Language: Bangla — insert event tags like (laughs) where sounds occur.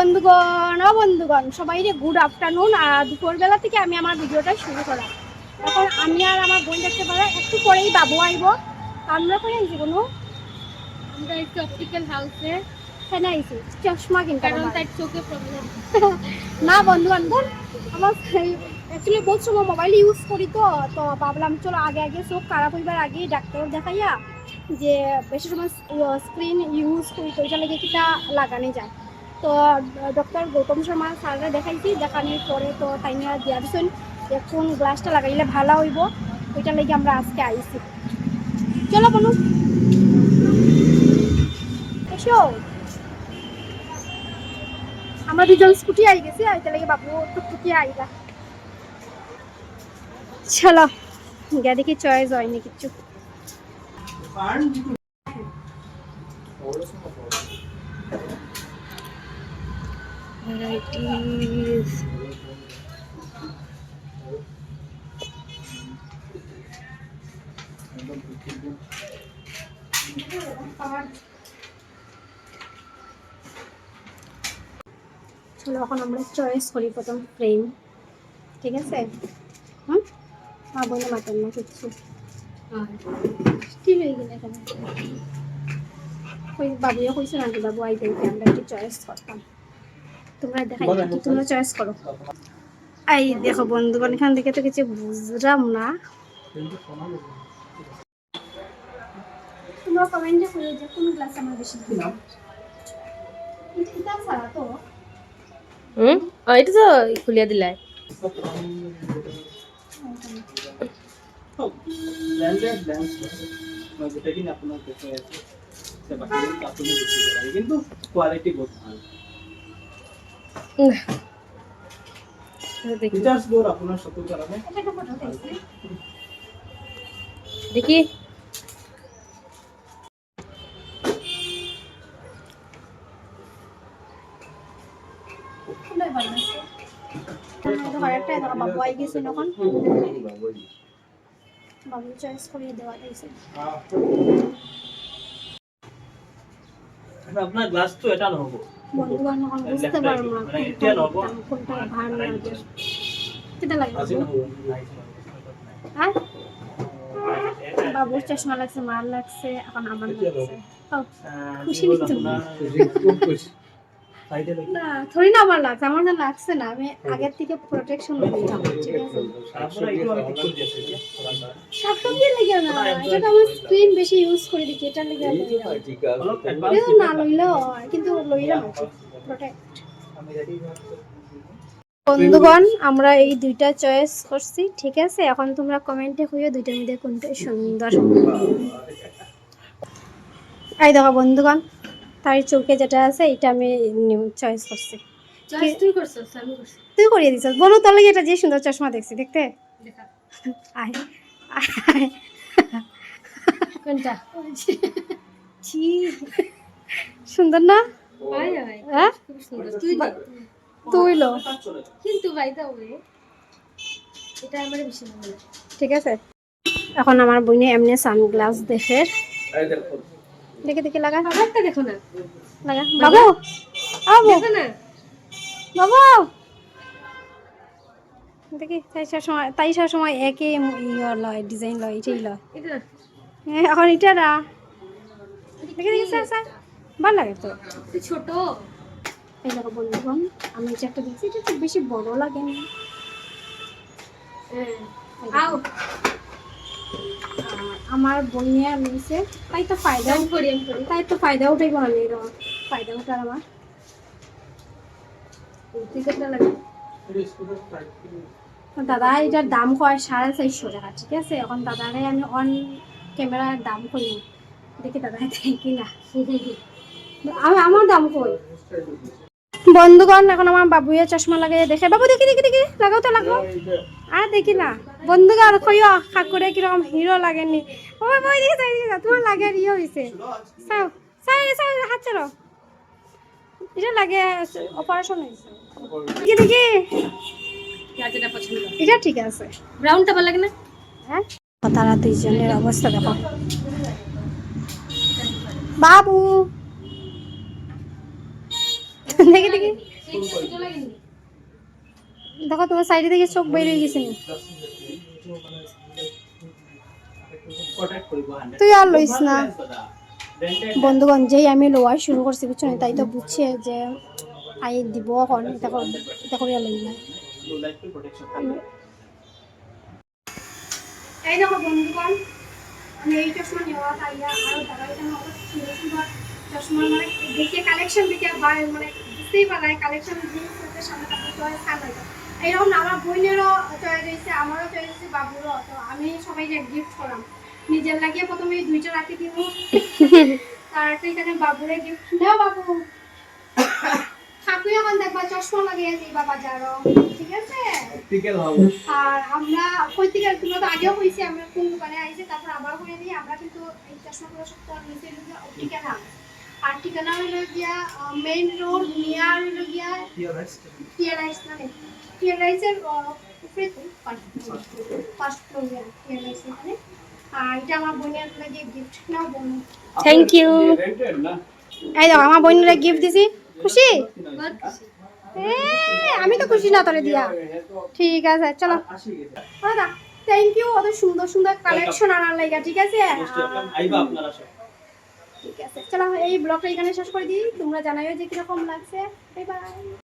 বন্ধুগণ ও বন্ধুগণ সবাই রে গুড আফটারনুন আর দুপুরবেলা থেকে আমি আমার ভিডিওটা শুরু করলাম। এখন আমি আর আমার বোন দেখতে পারো একটু পরেই বাবু আইব। আমরা করে আইছি কোনো আমরা একটু অপটিক্যাল হাউসে হ্যাঁ আইছি? চশমা কিনতে কারণ তার চোখে প্রবলেম (laughs) না বন্ধু বান্ধব আমার অ্যাকচুয়ালি বহুত সময় মোবাইল ইউজ করি তো তো ভাবলাম চলো আগে আগে চোখ খারাপ হইবার আগেই ডাক্তার দেখাইয়া যে বেশি সময় স্ক্রিন ইউজ করি তো ওইটা লেগে কিটা লাগানো যায়। তো ডক্টর গৌতম শর্মা স্যাররা দেখাইছি, দেখানোর পরে তো তাই নিয়ে দিয়া দিচ্ছেন যে কোন গ্লাসটা লাগাইলে ভালো হইব ওইটা লেগে আমরা আজকে আইছি। চলো বলুন এসো। আমরা দুজন স্কুটি আই গেছি এটা লাগে বাবু টুকটুকি আইলা চলো, গিয়ে দেখি চয়েস হয়নি কিচ্ছু varieties. চলো এখন আমরা চয়েস করি প্রথম ফ্রেম ঠিক আছে? হুম? মা বলে মাতার না কিচ্ছু স্টিল হয়ে গেলে কই বাবুও কইছে নাকি বাবু আই দেখে আমরা একটু চয়েস করতাম। তোমরা দেখাই কি তোমরা চয়েস করো। এই দেখো বন্ধুগণ এখান থেকে তো কিছু বুঝলাম না। তোমরা কমেন্টে করে যে কোন গ্লাস আমার বেশি ভালো এটা এটা তো? হুম? এটা তো খুলিয়া দিলাই। কিন্তু কোয়ালিটি বহুত ভালো দেখি। বাবু চয়েস করিয়ে দেওয়া হয়েছে। আপনার গ্লাস তো এটা নহব। বন্ধু বান্ধব বুঝতে পারব না মানে কোনটা ভালো লাগে। কেটা লাগে আজি বাবু? নহব হ্যাঁ? বাবুর চশমা লাগছে মার লাগছে এখন আমার লাগছে। খুশি খুশি নাকি তুমি? সাইডে লাগবে না থরি না আমার লাগছে আমার না লাগছে না আমি আগের থেকে প্রোটেকশন নিতাম ঠিক আছে? আপনারা একটু আমি ঠিক করে দিয়েছি যে শাকসবজি লেগে না এটা আমার স্ক্রিন বেশি ইউজ করে দেখি এটা লেগে না। লইলেও হয়, কিন্তু লইলে না প্রোটেক্ট বন্ধুগণ আমরা এই দুইটা চয়েস করছি ঠিক আছে? এখন তোমরা কমেন্টে কইও দুইটার মধ্যে কোনটা সুন্দর। এই দেখো বন্ধুগণ তার চোখে যেটা আছে এটা আমি চয়েস করছি। চয়েস তুই করছি। তুই করিয়ে দিছ বলো তোর লাগে এটা যে সুন্দর চশমা দেখছি দেখতে? আয় আয়। কোনটা? সুন্দর না? হ্যাঁ খুব সুন্দর। তুই তুই লো। কিন্তু ভাই দাও রে। এটা আমার বেশি ঠিক আছে। এখন আমার বইনে এমনি সানগ্লাস দেখে। দেখো দেখে লাগা। আমারটা দেখো না। লাগা বাবু বাবু। দেখো না। বাবু। দেখি তাই সব সময় তাই সব সময় একই ইয়ে লয় ডিজাইন লয় এটাই লয়। হ্যাঁ, এখন এটা না। দেখে দেখি স্যার স্যার। ভালো লাগে তো। ছোট। এই দেখো বন্ধুগণ আমি যে একটা দেখছি এটা খুব বেশি বড় লাগেনি হ্যাঁ। আও। আর আমার বইনে নিয়েছে তাই তো ফায়দা আমি করি তাই তো ফায়দা উঠাইব আমি এরকম ফায়দা উঠার আমার। লাগে। দাদা এটার দাম কয়? সাড়ে চারশো টাকা ঠিক আছে? এখন দাদারে আমি অন ক্যামেরার দাম করি দেখি দাদা দেয় কিনা। আমি আমার দাম কই? বন্ধুগণ এখন আমার বাবুয়ে চশমা লাগাই দেখে। বাবু দেখি দেখি দেখি। লাগাও তো লাগাও। আর দেখি না। বন্ধুগণ কইও ঠাকুরে কীরকম হিরো লাগেনি ও বাবা দেখি যাই দেখি তোমার লাগে আর ইয়ে হয়েছে চাও চাই চাই হাত চালো এটা লাগে অপারেশন হয়েছে দেখি দেখি। এটা ঠিক আছে। ব্রাউনটা ভালো লাগে না? হ্যাঁ তারা দুইজনের অবস্থা দেখো বাবু। দেখি দেখি ফুল করে ভালো লাগেনি দেখো তোমার সাইডে থেকে চোখ বের হয়ে গেছে নি। কন্টাক্ট করব 100 তুই আর লইস না। বন্ধুগণ যেই আমি লোয়ার শুরু করছি বুঝছ না, তাই তো বুঝছে যে আই দিব এখন। দেখো দেখো লই না। এই দেখো বন্ধুগণ আমি এই চশমা নেওয়া পাইয়া আরও তারা এখানে অত সুন্দর সুন্দর চশমা মানে দেখে কালেকশন দেখে মানে বুঝতেই পারায় কালেকশন জিনিসপত্রের সামনে তাদের চয়েস না, আমার বোনেরও চয়েস হয়েছে আমারও চয়েস হয়েছে বাবুরও। তো আমি সবাইকে গিফট করলাম। নিজের লাগিয়ে প্রথমে এই দুইটা রাখি দিব। (laughs) তার একটা এখানে বাবুরে গিফট নেও বাবু। ঠাকুর এখন দেখবা চশমা লাগিয়ে দিবা বাজারও ঠিক আছে? আর আমরা কই থেকে তোমরা তো আগেও কইছি আমরা কোন দোকানে আইছি তারপর আবার দিই আমরা কিন্তু এই চশমাগুলো সব তো নিচে হলো অপটিক্যাল আর ঠিকানা হলো গিয়া মেইন রোড নিয়ার হলো গিয়া মানে উপরে ফার্স্ট এখানে। আর এটা আমার বোনের লাগে গিফট নাও বোন? থ্যাংক ইউ এই দেখো আমার বোনের গিফট দিছি। খুশি? আমি তো খুশি না তোরে দিয়া। ঠিক আছে চলো। দাদা থ্যাংক ইউ অত সুন্দর সুন্দর কালেকশন আনার লাগা ঠিক আছে? আইবা আপনারা ঠিক আছে চলো এই ব্লগটা এখানে শেষ করে দিই। তোমরা জানাইও যে কীরকম লাগছে। Bye bye